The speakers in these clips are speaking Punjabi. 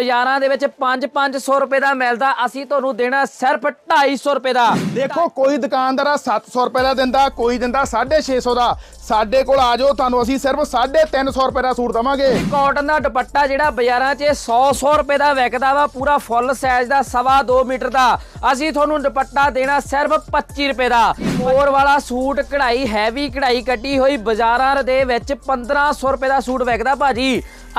ਬਾਜ਼ਾਰਾਂ ਦੇ ਵਿੱਚ 5-500 ਰੁਪਏ ਦਾ ਮਿਲਦਾ। ਅਸੀਂ ਤੁਹਾਨੂੰ ਦੇਣਾ ਸਿਰਫ 250 ਰੁਪਏ ਦਾ। ਦੇਖੋ ਕੋਈ ਦੁਕਾਨਦਾਰ ਆ 700 ਰੁਪਏ ਦਾ ਦਿੰਦਾ ਕੋਈ ਦਿੰਦਾ 650 ਦਾ। ਸਾਡੇ ਕੋਲ ਆ ਜਾਓ ਤੁਹਾਨੂੰ ਅਸੀਂ ਸਿਰਫ 350 ਰੁਪਏ ਦਾ ਸੂਟ ਦਵਾਂਗੇ। ਕਾਟਨ ਦਾ ਦੁਪੱਟਾ ਜਿਹੜਾ ਬਾਜ਼ਾਰਾਂ 'ਚ 100-100 ਰੁਪਏ ਦਾ ਵਿਕਦਾ ਵਾ ਪੂਰਾ ਫੁੱਲ ਸਾਈਜ਼ ਦਾ ਸਵਾ 2 ਮੀਟਰ ਦਾ। ਅਸੀਂ ਤੁਹਾਨੂੰ ਦੁਪੱਟਾ ਦੇਣਾ ਸਿਰਫ 25 ਰੁਪਏ ਦਾ। ਮੋਰ ਵਾਲਾ ਸੂਟ ਕਢਾਈ ਹੈਵੀ ਕਢਾਈ ਕੱਟੀ ਹੋਈ ਬਾਜ਼ਾਰਾਂ ਦੇ ਵਿੱਚ 1500 ਰੁਪਏ ਦਾ ਸੂਟ ਵਿਕਦਾ ਭਾਜੀ।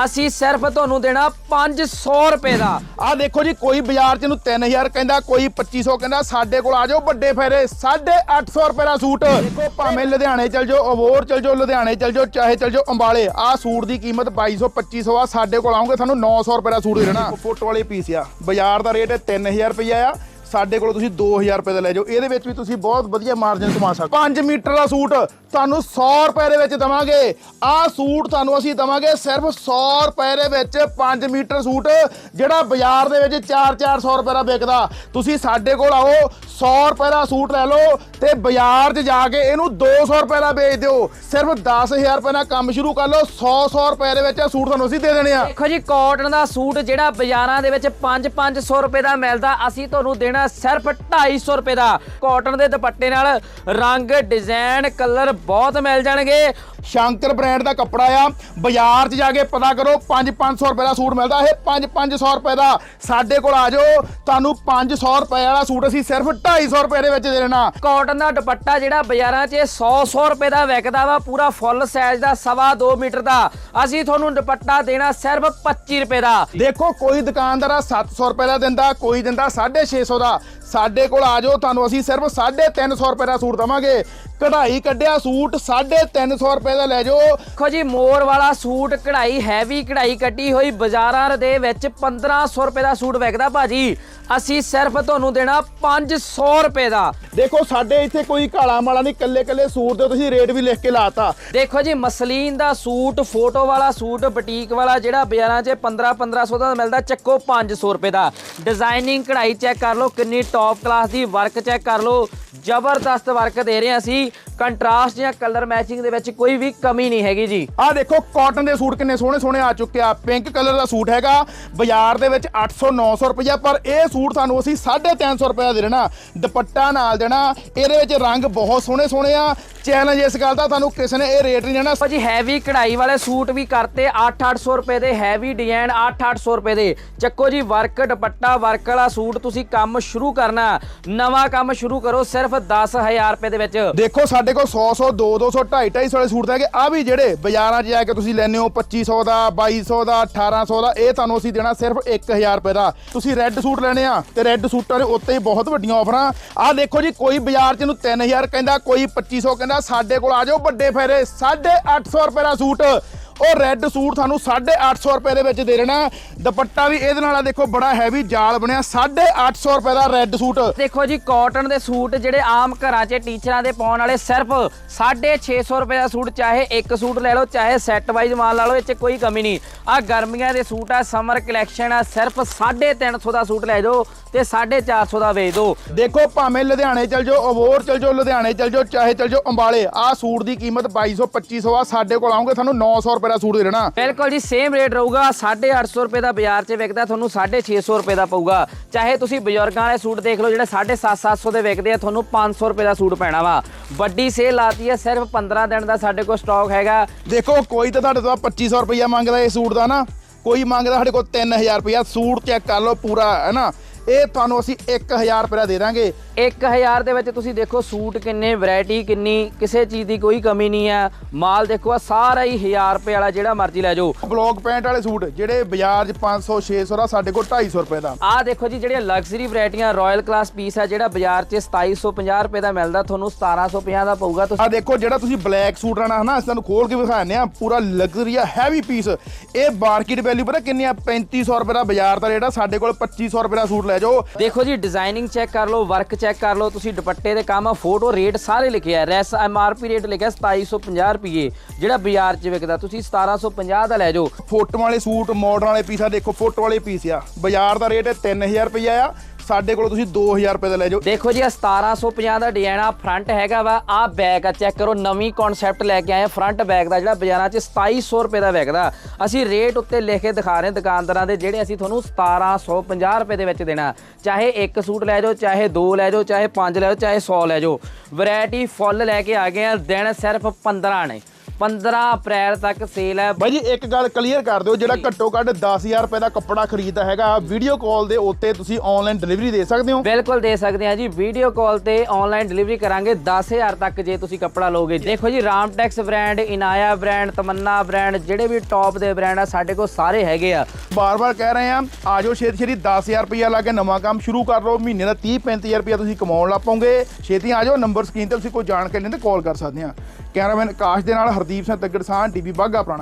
ਅਸੀਂ ਸਿਰਫ ਤੁਹਾਨੂੰ ਦੇਣਾ 500 ਰੁਪਏ ਦਾ। ਆ ਦੇਖੋ ਜੀ, ਕੋਈ ਬਾਜ਼ਾਰ ਚ ਨੂੰ 3000 ਕਹਿੰਦਾ, ਕੋਈ 2500 ਕਹਿੰਦਾ, ਸਾਡੇ ਕੋਲ ਆ ਜਾਓ ਵੱਡੇ ਫੇਰੇ। 850 ਰੁਪਏ ਦਾ ਸੂਟ। ਦੇਖੋ, ਭਾਵੇਂ ਲੁਧਿਆਣੇ ਚਲ ਜਾਓ ਅਬੋਰ ਚਲ ਜਾਓ, ਲੁਧਿਆਣੇ ਚਲ ਜਾਓ, ਚਾਹੇ ਚਲ ਜਾਓ, ਅੰਬਾਲੇ। ਆ ਸੂਟ ਦੀ ਕੀਮਤ 2200 2500 ਆ, ਸਾਡੇ ਕੋਲ ਆਉਂਗੇ ਤੁਹਾਨੂੰ 900 ਰੁਪਏ ਦਾ ਸੂਟ ਦੇਣਾ। ਫੁੱਟ ਵਾਲੇ ਪੀਸ ਆ। ਬਾਜ਼ਾਰ ਦਾ ਰੇਟ 3000 ਰੁਪਏ ਆ। ਸਾਡੇ ਕੋਲ ਤੁਸੀਂ 2000 ਰੁਪਏ ਦਾ ਲੈ ਜਾਓ। ਇਹਦੇ ਵਿੱਚ ਵੀ ਤੁਸੀਂ ਬਹੁਤ ਵਧੀਆ ਮਾਰਜਨ ਕਮਾ ਸਕਦੇ 5 ਮੀਟਰ ਦਾ ਸੂਟ ਤੁਹਾਨੂੰ 100 ਰੁਪਏ ਦੇ ਵਿੱਚ ਦਵਾਂਗੇ। ਆਹ ਸੂਟ ਤੁਹਾਨੂੰ ਅਸੀਂ ਦਵਾਂਗੇ ਸਿਰਫ 100 ਰੁਪਏ ਦੇ ਵਿੱਚ 5 ਮੀਟਰ ਸੂਟ, ਜਿਹੜਾ ਬਾਜ਼ਾਰ ਦੇ ਵਿੱਚ 4-400 ਰੁਪਏ ਦਾ ਵਿਕਦਾ। ਤੁਸੀਂ ਸਾਡੇ ਕੋਲ ਆਓ 100 ਰੁਪਏ ਦਾ ਸੂਟ ਲੈ ਲਓ ਤੇ ਬਾਜ਼ਾਰ 'ਚ ਜਾ ਕੇ ਇਹਨੂੰ 200 ਰੁਪਏ ਦਾ ਵੇਚ ਦਿਓ। ਸਿਰਫ 10000 ਰੁਪਏ ਨਾਲ ਕੰਮ ਸ਼ੁਰੂ ਕਰ ਲਓ 100-100 ਰੁਪਏ ਦੇ ਵਿੱਚ ਇਹ ਸੂਟ ਤੁਹਾਨੂੰ ਅਸੀਂ ਦੇ ਦੇਣੇ ਆ। ਦੇਖੋ ਜੀ ਕਾਟਨ ਦਾ ਸੂਟ ਜਿਹੜਾ ਬਾਜ਼ਾਰਾਂ ਦੇ ਵਿੱਚ 5-500 ਰੁਪਏ ਦਾ ਮਿਲਦਾ, ਅਸੀਂ ਤੁਹਾਨੂੰ ਦੇਣਾ ਸਿਰਫ 250 ਰੁਪਏ ਦਾ। ਕਾਟਨ ਦੇ ਦੁਪੱਟੇ ਨਾਲ ਰੰਗ ਡਿਜ਼ਾਈਨ ਕਲਰ ਬਹੁਤ ਮਿਲ ਜਾਣਗੇ। ਸ਼ੰਕਰ ਬ੍ਰਾਂਡ ਦਾ ਕੱਪੜਾ ਆ। ਬਾਜ਼ਾਰ 'ਚ ਜਾ ਕੇ ਪਤਾ ਕਰੋ 5-500 ਰੁਪਏ ਦਾ ਸੂਟ ਮਿਲਦਾ। ਇਹ 5-500 ਰੁਪਏ ਦਾ। ਸਾਡੇ ਕੋਲ ਆ ਜਾਓ। ਤੁਹਾਨੂੰ 500 ਰੁਪਏ ਵਾਲਾ ਸੂਟ ਅਸੀਂ ਸਿਰਫ 250 ਰੁਪਏ ਦੇ ਵਿੱਚ ਦੇ ਦੇਣਾ। ਕਾਟਨ ਦਾ ਦੁਪੱਟਾ ਜਿਹੜਾ ਬਾਜ਼ਾਰਾਂ 'ਚ 100-100 ਰੁਪਏ ਦਾ ਵਿਕਦਾ ਵਾ ਪੂਰਾ ਫੁੱਲ ਸਾਈਜ਼ ਦਾ ਸਵਾ 2 ਮੀਟਰ ਦਾ। ਅਸੀਂ ਤੁਹਾਨੂੰ ਦੁਪੱਟਾ ਦੇਣਾ ਸਿਰਫ 25 ਰੁਪਏ ਦਾ। ਦੇਖੋ ਕੋਈ ਦੁਕਾਨਦਾਰ ਆ 700 ਰੁਪਏ ਦਾ ਦਿੰਦਾ ਕੋਈ ਦਿੰਦਾ 650 ਦਾ। ਸਾਡੇ ਕੋਲ ਆ ਜਾਓ। ਤੁਹਾਨੂੰ ਅਸੀਂ ਸਿਰਫ 350 ਰੁਪਏ ਦਾ ਸੂਟ ਦਵਾਂਗੇ। ਕਢਾਈ ਕੱਢਿਆ ਸੂਟ 350 ਰੁਪਏ ਦਾ ਲੈ ਜਾਓ। ਦੇਖੋ ਜੀ, ਮੋਰ ਵਾਲਾ ਸੂਟ ਕਢਾਈ ਹੈਵੀ ਕਢਾਈ ਕੱਢੀ ਹੋਈ ਬਾਜ਼ਾਰਾਂ ਦੇ ਵਿੱਚ 1500 ਰੁਪਏ ਦਾ ਸੂਟ ਵਿਕਦਾ ਭਾਜੀ। ਅਸੀਂ ਸਿਰਫ ਤੁਹਾਨੂੰ ਦੇਣਾ 500 ਰੁਪਏ ਦਾ। ਦੇਖੋ ਸਾਡੇ ਇੱਥੇ ਕੋਈ ਕਾਲਾ ਮਾਲਾ ਨਹੀਂ ਕੱਲੇ ਕੱਲੇ ਸੂਟ ਦੇ ਤੁਸੀਂ ਰੇਟ ਵੀ ਲਿਖ ਕੇ ਲਾਤਾ। ਦੇਖੋ ਜੀ ਮਸਲੀਨ ਦਾ ਸੂਟ ਫੋਟੋ ਵਾਲਾ ਸੂਟ ਬੁਟੀਕ ਵਾਲਾ ਜਿਹੜਾ ਬਾਜ਼ਾਰਾਂ 'ਚ 15 1500 ਦਾ ਮਿਲਦਾ ਚੱਕੋ 500 ਰੁਪਏ ਦਾ। ਡਿਜ਼ਾਈਨਿੰਗ ਕਢਾਈ ਚੈੱਕ ਕਰ ਲਓ ਕਿੰਨੀ ਟੌਪ ਕਲਾਸ ਦੀ ਵਰਕ ਚੈੱਕ ਕਰ ਲਓ। ਜ਼ਬਰਦਸਤ ਵਰਕ ਦੇ ਰਹੇ ਹਾਂ ਅਸੀਂ। ਕੰਟਰਾਸਟ ਜਾਂ ਕਲਰ ਮੈਚਿੰਗ ਦੇ ਵਿੱਚ ਕੋਈ ਵੀ ਕਮੀ ਨਹੀਂ ਹੈਗੀ ਜੀ। ਆਹ ਦੇਖੋ ਕਾਟਨ ਦੇ ਸੂਟ ਕਿੰਨੇ ਸੋਹਣੇ ਸੋਹਣੇ ਆ ਚੁੱਕੇ ਆ। ਪਿੰਕ ਕਲਰ ਦਾ ਸੂਟ ਹੈਗਾ ਬਾਜ਼ਾਰ ਦੇ ਵਿੱਚ 800 900 ਰੁਪਇਆ ਪਰ ਇਹ ਸੂਟ ਤੁਹਾਨੂੰ ਅਸੀਂ 350 ਰੁਪਏ ਦਾ ਦੇਣਾ ਦੁਪੱਟਾ ਨਾਲ ਦੇਣਾ ਇਹਦੇ ਵਿੱਚ ਰੰਗ ਬਹੁਤ ਸੋਹਣੇ ਸੋਹਣੇ ਆ। ਚੈਲੰਜ ਇਸ ਗੱਲ ਦਾ ਤੁਹਾਨੂੰ ਕਿਸੇ ਨੇ ਇਹ ਰੇਟ ਨਹੀਂ ਦੇਣਾ। ਦੇਖੋ ਜੀ ਹੈਵੀ ਕਢਾਈ ਵਾਲੇ ਸੂਟ ਵੀ ਕਰਤੇ 8-800 ਰੁਪਏ ਦੇ ਹੈਵੀ ਡਿਜ਼ਾਈਨ 8-800 ਰੁਪਏ ਦੇ। ਚੱਕੋ ਜੀ ਵਰਕ ਦੁਪੱਟਾ ਵਰਕ ਵਾਲਾ ਸੂਟ ਤੁਸੀਂ ਕੰਮ ਸ਼ੁਰੂ ਕਰਨਾ। ਨਵਾਂ ਕੰਮ ਸ਼ੁਰੂ ਕਰੋ ਸਿਰਫ 10000 ਰੁਪਏ ਦੇ ਵਿੱਚ। ਦੇਖੋ ਸਾਡੇ ਕੋਲ 100 100 200 250 250 ਵਾਲੇ ਸੂਟ ਹੈਗੇ। ਆ ਵੀ ਜਿਹੜੇ ਬਾਜ਼ਾਰਾਂ 'ਚ ਜਾ ਕੇ ਤੁਸੀਂ ਲੈਣੇ ਹੋ 2500 ਦਾ 2200 ਦਾ 1800 ਦਾ ਇਹ ਤੁਹਾਨੂੰ ਅਸੀਂ ਦੇਣਾ ਸਿਰਫ 1000 ਰੁਪਏ ਦਾ। ਤੁਸੀਂ ਰੈੱਡ ਸੂਟ ਲੈਣੇ ਆ ਤੇ ਰੈੱਡ ਸੂਟਾਂ ਦੇ ਉੱਤੇ ਹੀ ਬਹੁਤ ਵੱਡੀਆਂ ਆਫਰਾਂ ਆਹ ਦੇਖੋ ਜੀ, ਕੋਈ ਬਾਜ਼ਾਰ 'ਚ ਨੂੰ 3000 ਕਹਿੰਦਾ, ਕੋਈ 2500 ਕਹਿੰਦਾ, ਸਾਡੇ ਕੋਲ ਆ ਜਾਓ ਵੱਡੇ ਫੇਰੇ 850 ਰੁਪਏ ਦਾ ਸੂਟ। ਉਹ ਰੈੱਡ ਸੂਟ ਤੁਹਾਨੂੰ 850 ਰੁਪਏ ਦੇ ਵਿੱਚ ਦੇ ਦੇਣਾ ਦੁਪੱਟਾ ਵੀ ਇਹਦੇ ਨਾਲ ਆ ਦੇਖੋ ਬੜਾ ਹੈਵੀ ਜਾਲ ਬਣਿਆ। 850 ਰੁਪਏ ਦਾ ਰੈੱਡ ਸੂਟ। ਦੇਖੋ ਜੀ ਕਾਟਨ ਦੇ ਸੂਟ ਜਿਹੜੇ ਆਮ ਘਰਾਂ 'ਚ ਟੀਚਰਾਂ ਦੇ ਪਾਉਣ ਵਾਲੇ ਸਿਰਫ 650 ਰੁਪਏ ਦਾ ਸੂਟ ਚਾਹੇ ਇੱਕ ਸੂਟ ਲੈ ਲਓ ਚਾਹੇ ਸੈੱਟ ਵਾਈਜ਼ ਮਾਲ ਲਾ ਲਓ 'ਚ ਕੋਈ ਕਮੀ ਨਹੀਂ। ਆ ਗਰਮੀਆਂ ਦੇ ਸੂਟ ਆ ਸਮਰ ਕਲੈਕਸ਼ਨ ਆ ਸਿਰਫ 350 ਦਾ ਸੂਟ ਲੈ ਜਾਓ ਤੇ 450 ਦਾ ਵੇਚ ਦਿਓ। ਦੇਖੋ ਭਾਵੇਂ ਲੁਧਿਆਣੇ ਚਲ ਜਾਓ ਅਬੋਰ ਚਲ ਜਾਓ ਲੁਧਿਆਣੇ ਚਲ ਜਾਓ ਚਾਹੇ ਚਲ ਜਾਓ ਅੰਬਾਲੇ ਆਹ ਸੂਟ ਦੀ ਕੀਮਤ 2200 2500 ਆ ਸਾਡੇ ਕੋਲ ਆਉਂਗੇ ਤੁਹਾਨੂੰ 900 ਰੁਪਏ ਦਾ ਸੂਟ ਦੇ ਦੇਣਾ ਬਿਲਕੁਲ ਜੀ ਸੇਮ ਰੇਟ ਰਹੂਗਾ। 850 ਰੁਪਏ ਦਾ ਬਾਜ਼ਾਰ 'ਚ ਵਿਕਦਾ ਤੁਹਾਨੂੰ 650 ਰੁਪਏ ਦਾ ਪਊਗਾ। ਚਾਹੇ ਤੁਸੀਂ ਬਜ਼ੁਰਗਾਂ ਵਾਲੇ ਸੂਟ ਦੇਖ ਲਓ ਜਿਹੜੇ 750 700 ਦੇ ਵਿਕਦੇ ਆ ਤੁਹਾਨੂੰ 500 ਰੁਪਏ ਦਾ ਸੂਟ ਪੈਣਾ ਵਾ। ਵੱਡੀ ਸੇਲ ਲਾਤੀ ਹੈ ਸਿਰਫ 15 ਦਿਨ ਦਾ ਸਾਡੇ ਕੋਲ ਸਟਾਕ ਹੈਗਾ। ਦੇਖੋ ਕੋਈ ਤਾਂ ਤੁਹਾਡੇ ਤੋਂ 2500 ਰੁਪਈਆ ਮੰਗਦਾ ਇਹ ਸੂਟ ਦਾ ਨਾ। ਕੋਈ ਮੰਗਦਾ ਸਾਡੇ ਕੋਲ 3000 ਰੁਪਈਆ। ਸੂਟ ਚੈੱਕ ਕਰ ਲਓ ਪੂਰਾ ਹੈ ਨਾ? ਇਹ ਤੁਹਾਨੂੰ ਅਸੀਂ 1000 ਰੁਪਏ ਦਾ ਦਾਂਗੇ। 1000 ਦੇ ਵਿੱਚ ਤੁਸੀਂ ਦੇਖੋ ਸੂਟ ਕਿੰਨੇ ਵੈਰਾਈਟੀ ਕਿੰਨੀ ਕਿਸੇ ਚੀਜ਼ ਦੀ ਕੋਈ ਕਮੀ ਨਹੀਂ ਆ ਮਾਲ ਦੇਖੋ ਆ ਸਾਰਾ ਹੀ 1000 ਰੁਪਏ ਵਾਲਾ ਜਿਹੜਾ ਮਰਜ਼ੀ ਲੈ ਜਾਓ। ਬਲੌਕ ਪੈਂਟ ਵਾਲੇ ਸੂਟ ਜਿਹੜੇ ਬਾਜ਼ਾਰ 'ਚ 500 600 ਦਾ ਸਾਡੇ ਕੋਲ 250 ਰੁਪਏ ਦਾ। ਆਹ ਦੇਖੋ ਜੀ ਜਿਹੜੀਆਂ ਲਗਜ਼ਰੀ ਵੈਰਾਈਟੀਆਂ ਰਾਇਲ ਕਲਾਸ ਪੀਸ ਆ ਜਿਹੜਾ ਬਾਜ਼ਾਰ 'ਚ 2750 ਰੁਪਏ ਦਾ ਮਿਲਦਾ ਤੁਹਾਨੂੰ 1750 ਦਾ ਪਊਗਾ। ਤੁਸੀਂ ਆ ਦੇਖੋ ਜਿਹੜਾ ਤੁਸੀਂ ਬਲੈਕ ਸੂਟ ਲੈਣਾ ਹੈ ਨਾ ਅਸੀਂ ਤੁਹਾਨੂੰ ਖੋਲ ਕੇ ਵਿਖਾਉਂਦੇ ਆ ਪੂਰਾ ਲਗਜ਼ਰੀ ਆ ਹੈਵੀ ਪੀਸ ਇਹ ਮਾਰਕੀਟ ਵੈਲਿਊ ਪਤਾ ਕਿੰਨੀ ਆ? 3500 ਰੁਪਏ ਦਾ ਬਾਜ਼ਾਰ ਦਾ ਰੇਟ ਆ ਸਾਡੇ ਕੋਲ 2500 ਰੁਪਏ ਦਾ ਸੂਟ ਲੈ ਜਾਓ। ਦੇਖੋ ਜੀ ਡਿਜ਼ਾਈਨਿੰਗ ਚੈੱਕ ਕਰ ਲਓ ਵਰਕ ਚੈੱਕ ਕਰ ਲਓ ਤੁਸੀਂ ਦੁਪੱਟੇ ਦੇ ਕੰਮ ਫੋਟੋ ਰੇਟ ਸਾਰੇ ਲਿਖਿਆ ਰੈਸ ਐਮਆਰਪੀ ਰੇਟ ਲਿਖਿਆ 2750 ਰੁਪਏ ਜਿਹੜਾ ਬਾਜ਼ਾਰ 'ਚ ਵਿਕਦਾ ਤੁਸੀਂ 1750 ਦਾ ਲੈ ਜਾਓ। ਫੋਟੋ ਵਾਲੇ ਸੂਟ ਮਾਡਰਨ ਵਾਲੇ ਪੀਸ ਆ ਦੇਖੋ ਫੋਟੋ ਵਾਲੇ ਪੀਸ ਆ। ਬਾਜ਼ਾਰ ਦਾ ਰੇਟ ਹੈ 3000 ਰੁਪਇਆ ਆ। ਸਾਡੇ ਕੋਲ ਤੁਸੀਂ 2000 ਰੁਪਏ ਦਾ ਲੈ ਜਾਓ। ਦੇਖੋ ਜੀ ਇਹ 1750 ਦਾ ਡਿਜ਼ਾਈਨ ਆ, ਫਰੰਟ ਹੈਗਾ ਵਾ। ਆ ਬੈਕ ਆ ਚੈੱਕ ਕਰੋ, ਨਵੀਂ ਕਨਸੈਪਟ ਲੈ ਕੇ ਆਏ ਫਰੰਟ ਬੈਕ ਦਾ ਜਿਹੜਾ ਬਾਜ਼ਾਰਾਂ 'ਚ 2700 ਰੁਪਏ ਦਾ ਵਿਕਦਾ ਅਸੀਂ ਰੇਟ ਉੱਤੇ ਲਿਖ ਕੇ ਦਿਖਾ ਰਹੇ ਦੁਕਾਨਦਾਰਾਂ ਦੇ, ਜਿਹੜੇ ਅਸੀਂ ਤੁਹਾਨੂੰ 1750 ਰੁਪਏ ਦੇ ਵਿੱਚ ਦੇਣਾ। ਚਾਹੇ ਇੱਕ ਸੂਟ ਲੈ ਜਾਓ, ਚਾਹੇ ਦੋ ਲੈ ਜਾਓ, ਚਾਹੇ ਪੰਜ ਲੈ ਜਾਓ, ਚਾਹੇ 100 ਲੈ ਜਾਓ। ਵੈਰਾਈਟੀ ਫੁੱਲ ਲੈ ਕੇ ਆ ਗਏ ਆ, ਦਿਨ ਸਿਰਫ 15 ਨੇ। 15 ਅਪ੍ਰੈਲ ਤੱਕ ਸੇਲ ਹੈ। ਬਾਈ ਜੀ ਇੱਕ ਗੱਲ ਕਲੀਅਰ ਕਰ ਦਿਓ ਜਿਹੜਾ ਘੱਟੋ ਘੱਟ 10000 ਰੁਪਏ ਦਾ ਕੱਪੜਾ ਖਰੀਦਦਾ ਹੈਗਾ ਵੀਡੀਓ ਕਾਲ ਦੇ ਉੱਤੇ ਤੁਸੀਂ ਆਨਲਾਈਨ ਡਿਲੀਵਰੀ ਦੇ ਸਕਦੇ ਹੋ। ਬਿਲਕੁਲ ਦੇ ਸਕਦੇ ਆ ਜੀ। ਵੀਡੀਓ ਕਾਲ ਤੇ ਆਨਲਾਈਨ ਡਿਲੀਵਰੀ ਕਰਾਂਗੇ 10000 ਤੱਕ ਜੇ ਤੁਸੀਂ ਕੱਪੜਾ ਲੋਗੇ ਦੇਖੋ ਜੀ Ramtex brand Inaya brand Tamanna brand ਜਿਹੜੇ ਵੀ ਟੌਪ ਦੇ ਬ੍ਰਾਂਡ ਆ ਸਾਡੇ ਕੋਲ ਸਾਰੇ ਹੈਗੇ ਆ। ਬਾਰ-ਬਾਰ ਕਹਿ ਰਹੇ ਆ ਆਜੋ ਛੇਤੀ ਛੇਤੀ 10000 ਰੁਪਇਆ ਲਾ ਕੇ ਨਵਾਂ ਕੰਮ ਸ਼ੁਰੂ ਕਰ ਲਓ। ਮਹੀਨੇ ਦਾ 30 35000 ਰੁਪਇਆ ਤੁਸੀਂ ਕਮਾਉਣ ਲੱਗ ਪਓਗੇ ਛੇਤੀ ਆਜੋ ਨੰਬਰ ਸਕਰੀਨ ਤੇ ਤੁਸੀਂ ਕੋਈ ਜਾਣਕਾਰੀ ਲੈਣ ਤੇ ਕਾਲ ਕਰ ਸਕਦੇ ਆ ਕੈਮਰਾਮੈਨ ਆਕਾਸ਼ ਦੇ ਨਾਲ ਹਰਦੀਪ ਸਿੰਘ ਤੱਗੜਸਾਨ ਟੀਵੀ ਬਾਗਾ ਪੁਰਾਣਾ।